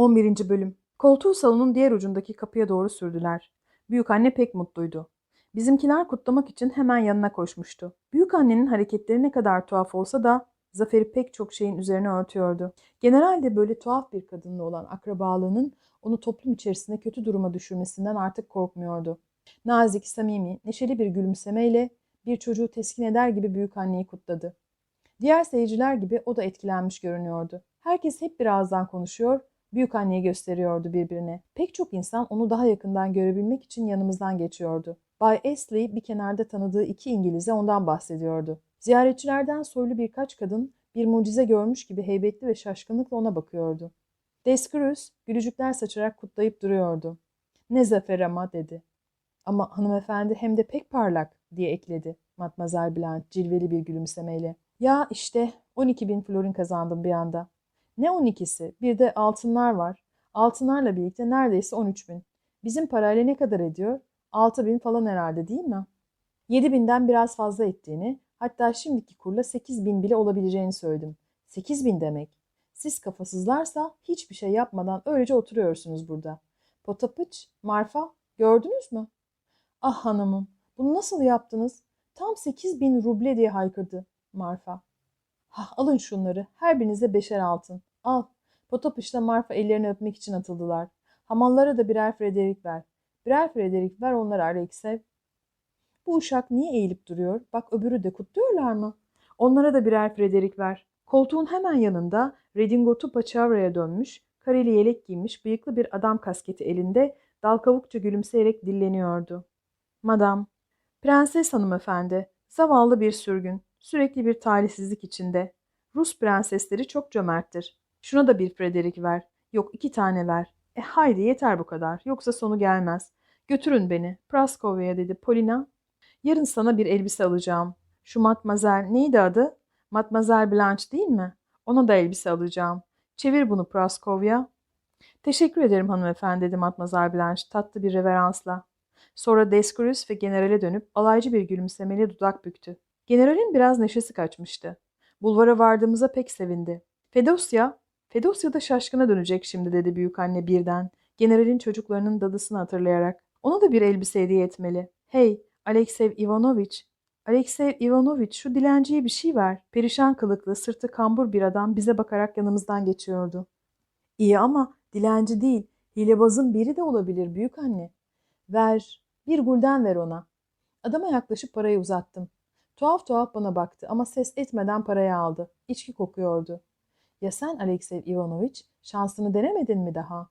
11. Bölüm Koltuğu salonun diğer ucundaki kapıya doğru sürdüler. Büyük anne pek mutluydu. Bizimkiler kutlamak için hemen yanına koşmuştu. Büyük annenin hareketleri ne kadar tuhaf olsa da Zafer'i pek çok şeyin üzerine örtüyordu. Genelde böyle tuhaf bir kadınla olan akrabalığının onu toplum içerisinde kötü duruma düşürmesinden artık korkmuyordu. Nazik, samimi, neşeli bir gülümsemeyle bir çocuğu teskin eder gibi büyük anneyi kutladı. Diğer seyirciler gibi o da etkilenmiş görünüyordu. Herkes hep bir ağızdan konuşuyor, büyük anneyi gösteriyordu birbirine. Pek çok insan onu daha yakından görebilmek için yanımızdan geçiyordu. Bay Astley bir kenarda tanıdığı iki İngiliz'e ondan bahsediyordu. Ziyaretçilerden soylu birkaç kadın bir mucize görmüş gibi heybetli ve şaşkınlıkla ona bakıyordu. Descruz gülücükler saçarak kutlayıp duruyordu. Ne zafer ama dedi. Ama hanımefendi hem de pek parlak diye ekledi Matmazel Blanche cilveli bir gülümsemeyle. Ya işte 12 bin florin kazandım bir anda. Ne 12'si? Bir de altınlar var. Altınlarla birlikte neredeyse 13 bin. Bizim parayla ne kadar ediyor? 6 bin falan herhalde değil mi? 7 binden biraz fazla ettiğini, hatta şimdiki kurla 8 bin bile olabileceğini söyledim. 8 bin demek. Siz kafasızlarsa hiçbir şey yapmadan öylece oturuyorsunuz burada. Potapıç, Marfa, gördünüz mü? Ah hanımım, bunu nasıl yaptınız? Tam 8 bin ruble diye haykırdı Marfa. Hah, alın şunları, her birinize beşer altın. Al. Potapış'la Marfa ellerini öpmek için atıldılar. Hamallara da birer Frederik ver. Birer Frederik ver onlara Alexev. Bu uşak niye eğilip duruyor? Bak öbürü de kutluyorlar mı? Onlara da birer Frederik ver. Koltuğun hemen yanında redingotu paçavraya dönmüş, kareli yelek giymiş bıyıklı bir adam kasketi elinde dal kavukça gülümseyerek dilleniyordu. Madam, prenses hanımefendi, zavallı bir sürgün, sürekli bir talihsizlik içinde. Rus prensesleri çok cömerttir. Şuna da bir Frederik ver. Yok iki tane ver. E haydi yeter bu kadar. Yoksa sonu gelmez. Götürün beni. Praskovya dedi Polina. Yarın sana bir elbise alacağım. Şu matmazel neydi adı? Matmazel Blanche değil mi? Ona da elbise alacağım. Çevir bunu Praskovya. Teşekkür ederim hanımefendi dedi Matmazel Blanche tatlı bir reveransla. Sonra Descurus ve generale dönüp alaycı bir gülümsemeyle dudak büktü. Generalin biraz neşesi kaçmıştı. Bulvara vardığımıza pek sevindi. Fedosya, Fedosya da şaşkına dönecek şimdi dedi büyük anne birden. Generalin çocuklarının dadısını hatırlayarak. Ona da bir elbise hediye etmeli. Hey, Aleksev Ivanoviç, Aleksev Ivanoviç şu dilenciye bir şey ver. Perişan kılıklı, sırtı kambur bir adam bize bakarak yanımızdan geçiyordu. İyi ama dilenci değil, hilebazın biri de olabilir büyük anne. Ver, bir gulden ver ona. Adama yaklaşıp parayı uzattım. Tuhaf tuhaf bana baktı ama ses etmeden parayı aldı. İçki kokuyordu. Ya sen Aleksev Ivanoviç şansını denemedin mi daha?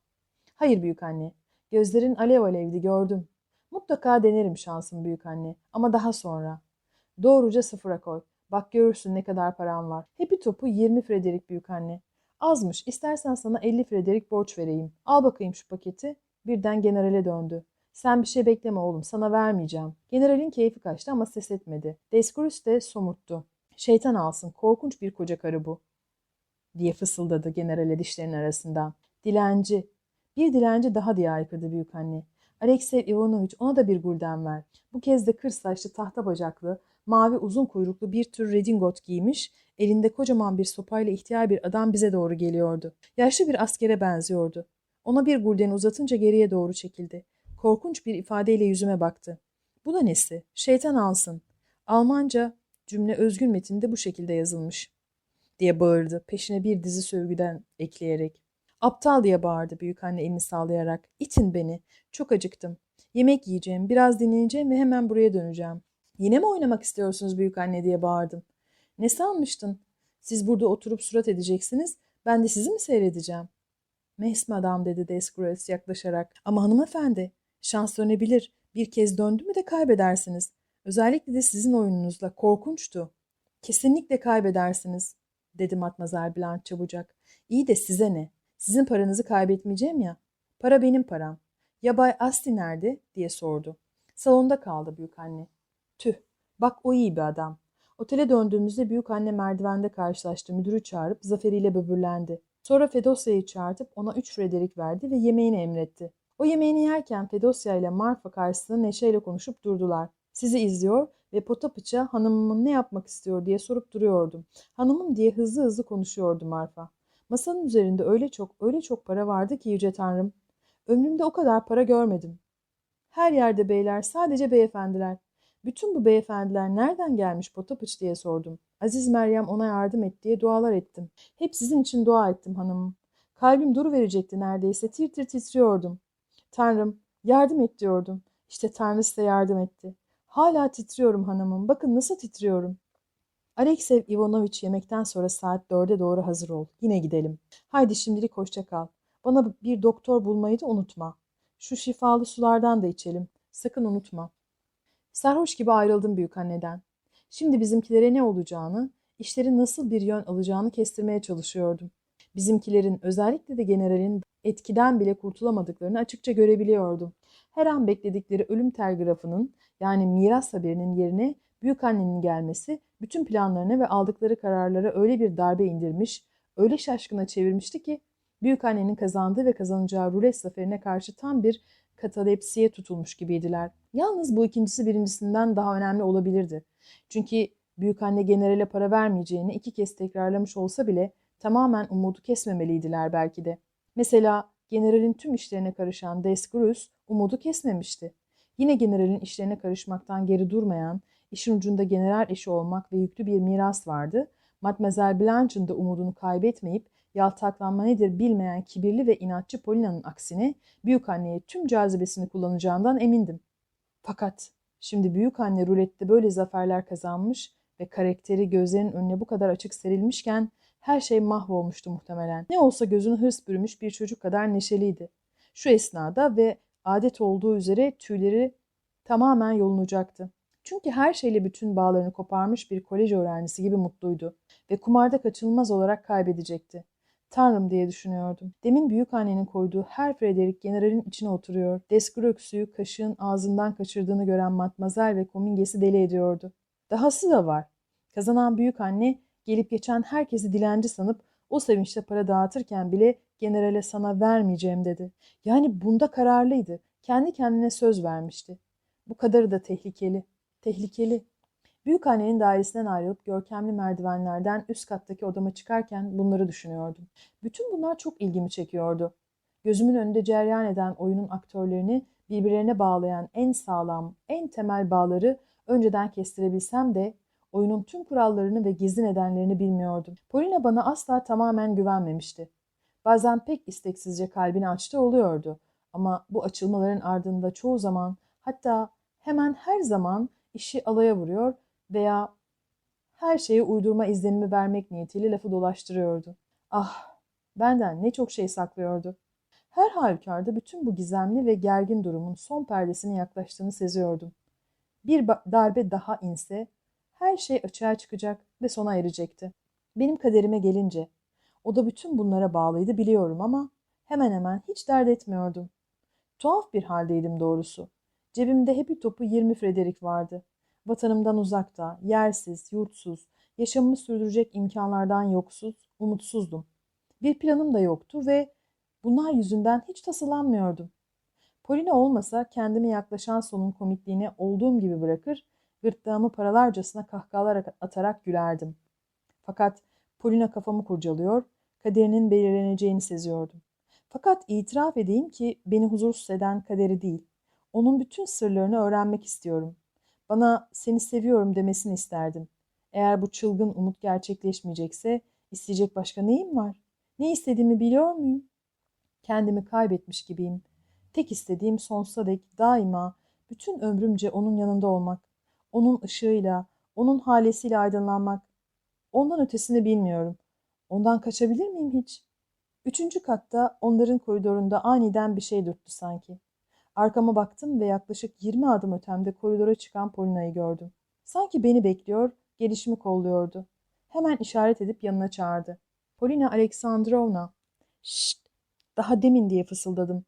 Hayır büyük anne. Gözlerin alev alevdi gördüm. Mutlaka denerim şansım büyük anne ama daha sonra. Doğruca sıfıra koy. Bak görürsün ne kadar param var. Hepi topu 20 Frederik büyük anne. Azmış. İstersen sana 50 Frederik borç vereyim. Al bakayım şu paketi. Birden generale döndü. Sen bir şey bekleme oğlum sana vermeyeceğim. Generalin keyfi kaçtı ama ses etmedi. Deskurus de somurttu. Şeytan alsın korkunç bir koca karı bu. Diye fısıldadı generale dişlerin arasından. Dilenci. Bir dilenci daha diye aykırdı büyük anne. Alexey Ivanoviç ona da bir gulden ver. Bu kez de kır saçlı tahta bacaklı, mavi uzun kuyruklu bir tür redingot giymiş, elinde kocaman bir sopayla ihtiyar bir adam bize doğru geliyordu. Yaşlı bir askere benziyordu. Ona bir gulden uzatınca geriye doğru çekildi. Korkunç bir ifadeyle yüzüme baktı. Bu da nesi? Şeytan alsın. Almanca cümle özgün metinde bu şekilde yazılmış. Diye bağırdı peşine bir dizi sövgüden ekleyerek. Aptal diye bağırdı büyük anne elini sallayarak. İtin beni. Çok acıktım. Yemek yiyeceğim, biraz dinleneceğim ve hemen buraya döneceğim. Yine mi oynamak istiyorsunuz büyük anne diye bağırdım. Ne sanmıştın? Siz burada oturup surat edeceksiniz, ben de sizi mi seyredeceğim? Mes madam dedi Descures yaklaşarak. Ama hanımefendi, şans dönebilir. Bir kez döndü mü de kaybedersiniz. Özellikle de sizin oyununuzla korkunçtu. Kesinlikle kaybedersiniz, dedi Matmazel Blanche çabucak. İyi de size ne? Sizin paranızı kaybetmeyeceğim ya. Para benim param. Ya Bay Asti nerede? diye sordu. Salonda kaldı büyük anne. Tüh, bak o iyi bir adam. Otele döndüğümüzde büyük anne merdivende karşılaştı. Müdürü çağırıp zaferiyle böbürlendi. Sonra Fedosya'yı çağırtıp ona üç Frederik verdi ve yemeğini emretti. O yemeğini yerken Fedosya ile Marfa karşısında neşeyle konuşup durdular. Sizi izliyor ve Potapıç'a hanımımın ne yapmak istiyor diye sorup duruyordum. Hanımım diye hızlı hızlı konuşuyordu Marfa. Masanın üzerinde öyle çok, öyle çok para vardı ki Yüce Tanrım. Ömrümde o kadar para görmedim. Her yerde beyler, sadece beyefendiler. Bütün bu beyefendiler nereden gelmiş Potapıç diye sordum. Aziz Meryem ona yardım et diye dualar ettim. Hep sizin için dua ettim hanımım. Kalbim duru verecekti neredeyse. Tir tir titriyordum. Tanrım yardım et diyordum. İşte Tanrı size yardım etti. Hala titriyorum hanımım. Bakın nasıl titriyorum. Aleksev Ivanoviç yemekten sonra saat dörde doğru hazır ol. Yine gidelim. Haydi şimdilik hoşça kal. Bana bir doktor bulmayı da unutma. Şu şifalı sulardan da içelim. Sakın unutma. Sarhoş gibi ayrıldım büyük anneden. Şimdi bizimkilere ne olacağını, işlerin nasıl bir yön alacağını kestirmeye çalışıyordum. Bizimkilerin özellikle de generalin etkiden bile kurtulamadıklarını açıkça görebiliyordum. Her an bekledikleri ölüm telgrafının yani miras haberinin yerine büyük annenin gelmesi bütün planlarına ve aldıkları kararlara öyle bir darbe indirmiş, öyle şaşkına çevirmişti ki büyük annenin kazandığı ve kazanacağı rulet zaferine karşı tam bir katalepsiye tutulmuş gibiydiler. Yalnız bu ikincisi birincisinden daha önemli olabilirdi. Çünkü büyük anne generale para vermeyeceğini iki kez tekrarlamış olsa bile tamamen umudu kesmemeliydiler belki de. Mesela generalin tüm işlerine karışan Desgrus umudu kesmemişti. Yine generalin işlerine karışmaktan geri durmayan, işin ucunda general eşi olmak ve yüklü bir miras vardı. Mademoiselle Blanche'ın da umudunu kaybetmeyip yaltaklanma nedir bilmeyen kibirli ve inatçı Polina'nın aksine büyük anneye tüm cazibesini kullanacağından emindim. Fakat şimdi büyük anne rulette böyle zaferler kazanmış ve karakteri gözlerinin önüne bu kadar açık serilmişken her şey mahvolmuştu muhtemelen. Ne olsa gözünü hırs bürümüş bir çocuk kadar neşeliydi. Şu esnada ve adet olduğu üzere tüyleri tamamen yolunacaktı. Çünkü her şeyle bütün bağlarını koparmış bir kolej öğrencisi gibi mutluydu ve kumarda kaçınılmaz olarak kaybedecekti. Tanrım diye düşünüyordum. Demin büyük annenin koyduğu her Frederick generalin içine oturuyor. Desgröksü'yü kaşığın ağzından kaçırdığını gören matmazel ve komingesi deli ediyordu. Dahası da var. Kazanan büyük anne gelip geçen herkesi dilenci sanıp o sevinçle para dağıtırken bile generale sana vermeyeceğim dedi. Yani bunda kararlıydı. Kendi kendine söz vermişti. Bu kadarı da tehlikeli. Tehlikeli. Büyük annenin dairesinden ayrılıp görkemli merdivenlerden üst kattaki odama çıkarken bunları düşünüyordum. Bütün bunlar çok ilgimi çekiyordu. Gözümün önünde cereyan eden oyunun aktörlerini birbirlerine bağlayan en sağlam, en temel bağları önceden kestirebilsem de oyunun tüm kurallarını ve gizli nedenlerini bilmiyordum. Polina bana asla tamamen güvenmemişti. Bazen pek isteksizce kalbini açtı oluyordu. Ama bu açılmaların ardında çoğu zaman hatta hemen her zaman işi alaya vuruyor veya her şeye uydurma izlenimi vermek niyetiyle lafı dolaştırıyordu. Ah, benden ne çok şey saklıyordu. Her halükarda bütün bu gizemli ve gergin durumun son perdesine yaklaştığını seziyordum. Bir darbe daha inse her şey açığa çıkacak ve sona erecekti. Benim kaderime gelince o da bütün bunlara bağlıydı biliyorum ama hemen hemen hiç dert etmiyordum. Tuhaf bir haldeydim doğrusu. Cebimde hepi topu 20 Frederik vardı. Vatanımdan uzakta, yersiz, yurtsuz, yaşamımı sürdürecek imkanlardan yoksuz, umutsuzdum. Bir planım da yoktu ve bunlar yüzünden hiç tasalanmıyordum. Polina olmasa kendime yaklaşan sonun komikliğini olduğum gibi bırakır, gırtlağımı paralarcasına kahkahalar atarak gülerdim. Fakat Polina kafamı kurcalıyor, kaderinin belirleneceğini seziyordum. Fakat itiraf edeyim ki beni huzursuz eden kaderi değil, onun bütün sırlarını öğrenmek istiyorum. Bana seni seviyorum demesini isterdim. Eğer bu çılgın umut gerçekleşmeyecekse isteyecek başka neyim var? Ne istediğimi biliyor muyum? Kendimi kaybetmiş gibiyim. Tek istediğim sonsuza dek daima bütün ömrümce onun yanında olmak. Onun ışığıyla, onun halesiyle aydınlanmak. Ondan ötesini bilmiyorum. Ondan kaçabilir miyim hiç? Üçüncü katta onların koridorunda aniden bir şey dürttü sanki. Arkama baktım ve yaklaşık 20 adım ötemde koridora çıkan Polina'yı gördüm. Sanki beni bekliyor, gelişimi kolluyordu. Hemen işaret edip yanına çağırdı. Polina Aleksandrovna. Şşt! Daha demin diye fısıldadım.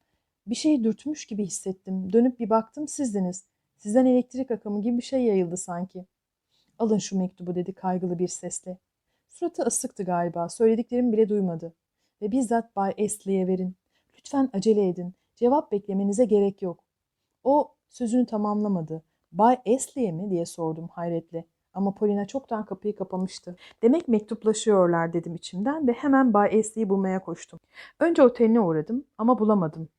Bir şey dürtmüş gibi hissettim. Dönüp bir baktım sizdiniz. Sizden elektrik akımı gibi bir şey yayıldı sanki. Alın şu mektubu dedi kaygılı bir sesle. Suratı ısıktı galiba. Söylediklerimi bile duymadı. Ve bizzat Bay Esli'ye verin. Lütfen acele edin. Cevap beklemenize gerek yok. O sözünü tamamlamadı. Bay Esli'ye mi diye sordum hayretle. Ama Polina çoktan kapıyı kapamıştı. Demek mektuplaşıyorlar dedim içimden ve hemen Bay Ashley'i bulmaya koştum. Önce oteline uğradım ama bulamadım.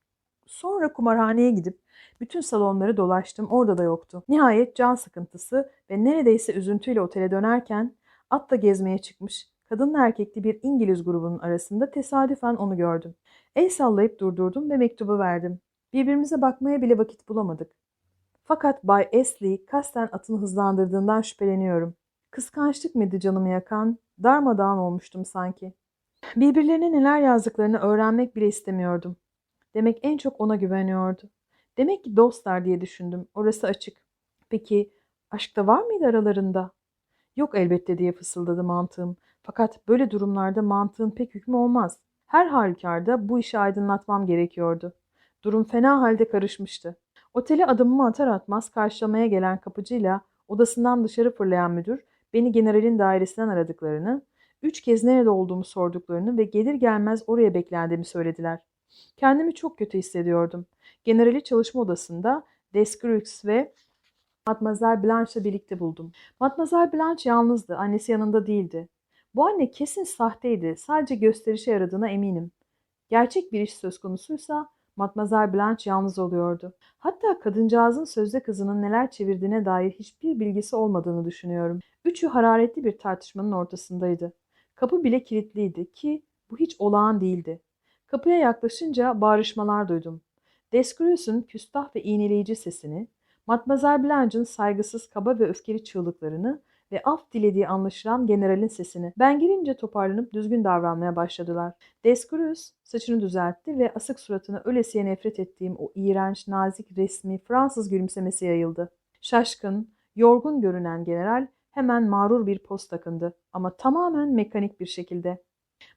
Sonra kumarhaneye gidip bütün salonları dolaştım. Orada da yoktu. Nihayet can sıkıntısı ve neredeyse üzüntüyle otele dönerken atla gezmeye çıkmış kadınla erkekli bir İngiliz grubunun arasında tesadüfen onu gördüm. El sallayıp durdurdum ve mektubu verdim. Birbirimize bakmaya bile vakit bulamadık. Fakat Bay Ashley kasten atını hızlandırdığından şüpheleniyorum. Kıskançlık mıydı canımı yakan? Darmadağın olmuştum sanki. Birbirlerine neler yazdıklarını öğrenmek bile istemiyordum. Demek en çok ona güveniyordu. Demek ki dostlar diye düşündüm. Orası açık. Peki aşk da var mıydı aralarında? Yok elbette diye fısıldadı mantığım. Fakat böyle durumlarda mantığın pek hükmü olmaz. Her halükarda bu işi aydınlatmam gerekiyordu. Durum fena halde karışmıştı. Otele adımımı atar atmaz karşılamaya gelen kapıcıyla odasından dışarı fırlayan müdür beni generalin dairesinden aradıklarını, üç kez nerede olduğumu sorduklarını ve gelir gelmez oraya beklendiğimi söylediler. Kendimi çok kötü hissediyordum. Generali çalışma odasında Descrux ve Matmazel Blanche'la birlikte buldum. Matmazel Blanche yalnızdı, annesi yanında değildi. Bu anne kesin sahteydi, sadece gösterişe yaradığına eminim. Gerçek bir iş söz konusuysa Matmazel Blanche yalnız oluyordu. Hatta kadıncağızın sözde kızının neler çevirdiğine dair hiçbir bilgisi olmadığını düşünüyorum. Üçü hararetli bir tartışmanın ortasındaydı. Kapı bile kilitliydi ki bu hiç olağan değildi. Kapıya yaklaşınca bağrışmalar duydum. Descrues'un küstah ve iğneleyici sesini, Matmazel Blanche'ın saygısız, kaba ve öfkeli çığlıklarını ve af dilediği anlaşılan generalin sesini. Ben girince toparlanıp düzgün davranmaya başladılar. Descrues saçını düzeltti ve asık suratına ölesiye nefret ettiğim o iğrenç, nazik, resmi Fransız gülümsemesi yayıldı. Şaşkın, yorgun görünen general hemen mağrur bir poz takındı ama tamamen mekanik bir şekilde.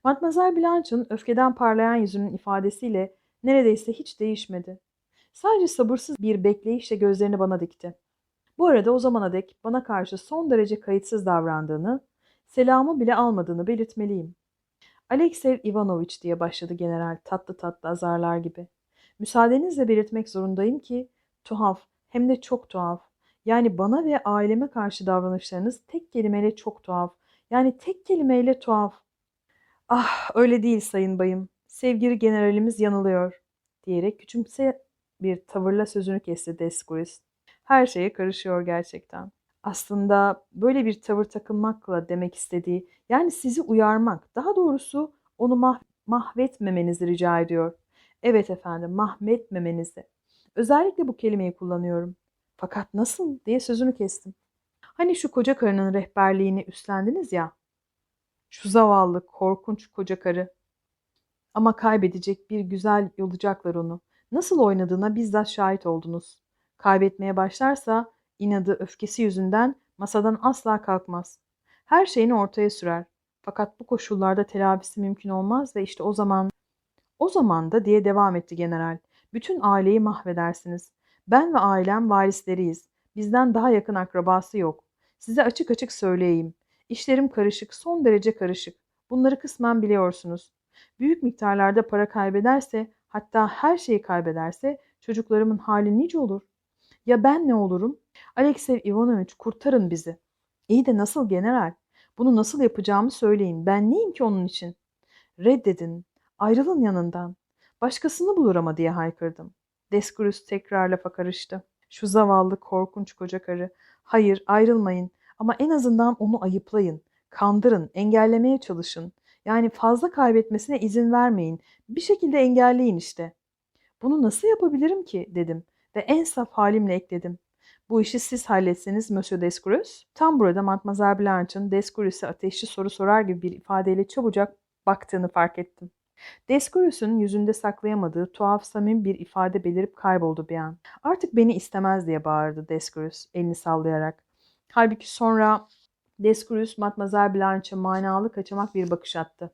Matmazel Blanche'ın öfkeden parlayan yüzünün ifadesiyle neredeyse hiç değişmedi. Sadece sabırsız bir bekleyişle gözlerini bana dikti. Bu arada o zamana dek bana karşı son derece kayıtsız davrandığını, selamı bile almadığını belirtmeliyim. Aleksev Ivanoviç diye başladı general tatlı tatlı azarlar gibi. Müsaadenizle belirtmek zorundayım ki tuhaf hem de çok tuhaf. Yani bana ve aileme karşı davranışlarınız tek kelimeyle çok tuhaf. Yani tek kelimeyle tuhaf. Ah öyle değil sayın bayım. Sevgili generalimiz yanılıyor diyerek küçümse bir tavırla sözünü kesti Deskuris. Her şeye karışıyor gerçekten. Aslında böyle bir tavır takınmakla demek istediği yani sizi uyarmak daha doğrusu onu mah mahvetmemenizi rica ediyor. Evet efendim mahvetmemenizi. Özellikle bu kelimeyi kullanıyorum. Fakat nasıl diye sözünü kestim. Hani şu koca karının rehberliğini üstlendiniz ya. Şu zavallı, korkunç koca karı. Ama kaybedecek bir güzel yolacaklar onu. Nasıl oynadığına bizzat şahit oldunuz. Kaybetmeye başlarsa inadı, öfkesi yüzünden masadan asla kalkmaz. Her şeyini ortaya sürer. Fakat bu koşullarda telafisi mümkün olmaz ve işte o zaman o zaman da diye devam etti general. Bütün aileyi mahvedersiniz. Ben ve ailem varisleriyiz. Bizden daha yakın akrabası yok. Size açık açık söyleyeyim. İşlerim karışık, son derece karışık. Bunları kısmen biliyorsunuz. Büyük miktarlarda para kaybederse, hatta her şeyi kaybederse çocuklarımın hali nice olur? Ya ben ne olurum? Alexey Ivanoviç kurtarın bizi. İyi de nasıl general? Bunu nasıl yapacağımı söyleyin. Ben neyim ki onun için? Reddedin. Ayrılın yanından. Başkasını bulur ama diye haykırdım. Deskurus tekrar lafa karıştı. Şu zavallı korkunç koca karı. Hayır ayrılmayın ama en azından onu ayıplayın. Kandırın, engellemeye çalışın. Yani fazla kaybetmesine izin vermeyin. Bir şekilde engelleyin işte. Bunu nasıl yapabilirim ki dedim ve en saf halimle ekledim. Bu işi siz halletseniz Monsieur Descurus. Tam burada Mademoiselle Blanche'ın Descurus'a ateşli soru sorar gibi bir ifadeyle çabucak baktığını fark ettim. Descurus'un yüzünde saklayamadığı tuhaf samimi bir ifade belirip kayboldu bir an. Artık beni istemez diye bağırdı Descurus elini sallayarak. Halbuki sonra Descurus Mademoiselle Blanche'a manalı kaçamak bir bakış attı.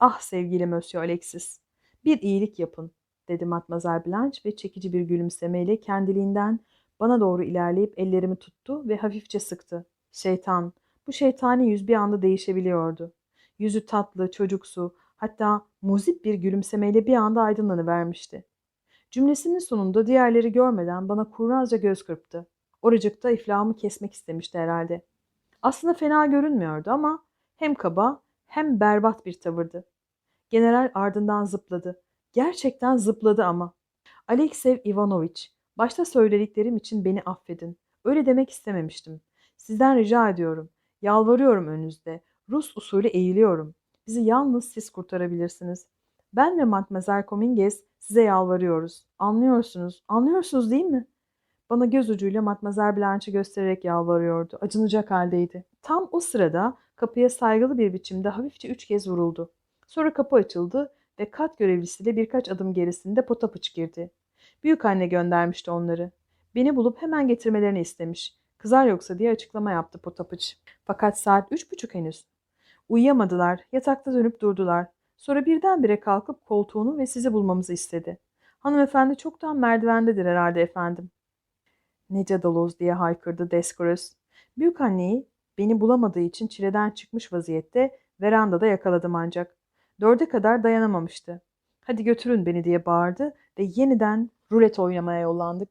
Ah sevgili Monsieur Alexis, bir iyilik yapın dedi Matmazel Blanche ve çekici bir gülümsemeyle kendiliğinden bana doğru ilerleyip ellerimi tuttu ve hafifçe sıktı. Şeytan, bu şeytani yüz bir anda değişebiliyordu. Yüzü tatlı, çocuksu, hatta muzip bir gülümsemeyle bir anda aydınlanıvermişti. Cümlesinin sonunda diğerleri görmeden bana kurnazca göz kırptı. Oracıkta iflahımı kesmek istemişti herhalde. Aslında fena görünmüyordu ama hem kaba hem berbat bir tavırdı. General ardından zıpladı. Gerçekten zıpladı ama. Aleksev Ivanoviç, başta söylediklerim için beni affedin. Öyle demek istememiştim. Sizden rica ediyorum. Yalvarıyorum önünüzde. Rus usulü eğiliyorum. Bizi yalnız siz kurtarabilirsiniz. Ben ve Matmazel Cominges size yalvarıyoruz. Anlıyorsunuz. Anlıyorsunuz değil mi? Bana göz ucuyla Matmazel Blanche'ı göstererek yalvarıyordu. Acınacak haldeydi. Tam o sırada kapıya saygılı bir biçimde hafifçe üç kez vuruldu. Sonra kapı açıldı ve kat görevlisiyle birkaç adım gerisinde Potapıç girdi. Büyük anne göndermişti onları. Beni bulup hemen getirmelerini istemiş. Kızar yoksa diye açıklama yaptı Potapıç. Fakat saat üç buçuk henüz. Uyuyamadılar, yatakta dönüp durdular. Sonra birdenbire kalkıp koltuğunu ve sizi bulmamızı istedi. Hanımefendi çoktan merdivendedir herhalde efendim. Ne cadaloz diye haykırdı Descoros. Büyük anneyi beni bulamadığı için çileden çıkmış vaziyette verandada yakaladım ancak. Dörde kadar dayanamamıştı. Hadi götürün beni diye bağırdı ve yeniden rulet oynamaya yollandık.